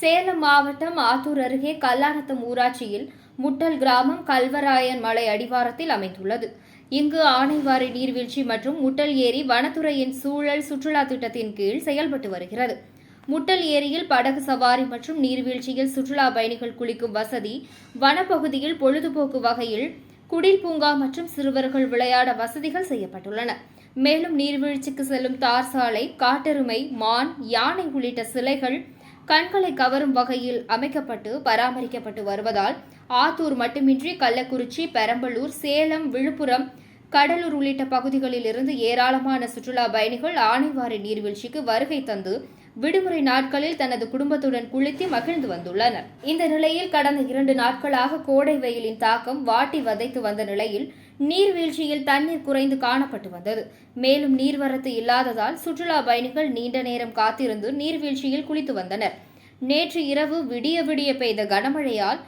சேலம் மாவட்டம் ஆத்தூர் அருகே கல்லாநத்தம் ஊராட்சியில் முட்டல் கிராமம் கல்வராயன் மலை அடிவாரத்தில் அமைந்துள்ளது. இங்கு ஆனைவாரி நீர்வீழ்ச்சி மற்றும் முட்டல் ஏரி வனத்துறையின் சூழல் சுற்றுலா திட்டத்தின் கீழ் செயல்பட்டு வருகிறது. முட்டல் ஏரியில் படகு சவாரி மற்றும் நீர்வீழ்ச்சியில் சுற்றுலா பயணிகள் குளிக்கும் வசதி வனப்பகுதியில் பொழுதுபோக்கு வகையில் குடில் பூங்கா மற்றும் சிறுவர்கள் விளையாட வசதிகள் செய்யப்பட்டுள்ளன. மேலும் நீர்வீழ்ச்சிக்கு செல்லும் தார் சாலை காட்டெருமை மான் யானை உள்ளிட்ட சிலைகள் கண்களை கவரும் வகையில் அமைக்கப்பட்டு பராமரிக்கப்பட்டு வருவதால் ஆத்தூர் மட்டுமின்றி கள்ளக்குறிச்சி பெரம்பலூர் சேலம் விழுப்புரம் கடலூர் உள்ளிட்ட பகுதிகளில் இருந்து ஏராளமான சுற்றுலா பயணிகள் ஆனைவாரி நீர்வீழ்ச்சிக்கு வருகை தந்து விடுமுறை நாட்களில் தனது குடும்பத்துடன் குளித்து மகிழ்ந்து வந்துள்ளனர். இந்த நிலையில் கடந்த இரண்டு நாட்களாக கோடை வெயிலின் தாக்கம் வாட்டி வதைத்து வந்த நிலையில் நீர்வீழ்ச்சியில் தண்ணீர் குறைந்து காணப்பட்டு வந்தது. மேலும் நீர்வரத்து இல்லாததால் சுற்றுலா பயணிகள் நீண்ட நேரம் காத்திருந்து நீர்வீழ்ச்சியில் குளித்து வந்தனர். நேற்று இரவு விடிய விடிய பெய்த கனமழையால்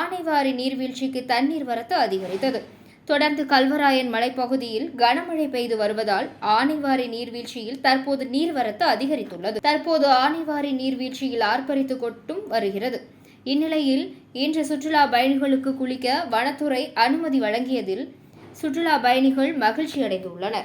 ஆனைவாரி நீர்வீழ்ச்சிக்கு தண்ணீர் வரத்து அதிகரித்தது. தொடர்ந்து கல்வராயன் மலைப்பகுதியில் கனமழை பெய்து வருவதால் ஆனைவாரி நீர்வீழ்ச்சியில் தற்போது நீர்வரத்து அதிகரித்துள்ளது. தற்போது ஆனைவாரி நீர்வீழ்ச்சியில் ஆர்ப்பரித்து கொட்டும் வருகிறது. இந்நிலையில் இன்று சுற்றுலா பயணிகளுக்கு குளிக்க வனத்துறை அனுமதி வழங்கியதில் சுற்றுலா பயணிகள் மகிழ்ச்சி அடைந்துள்ளனர்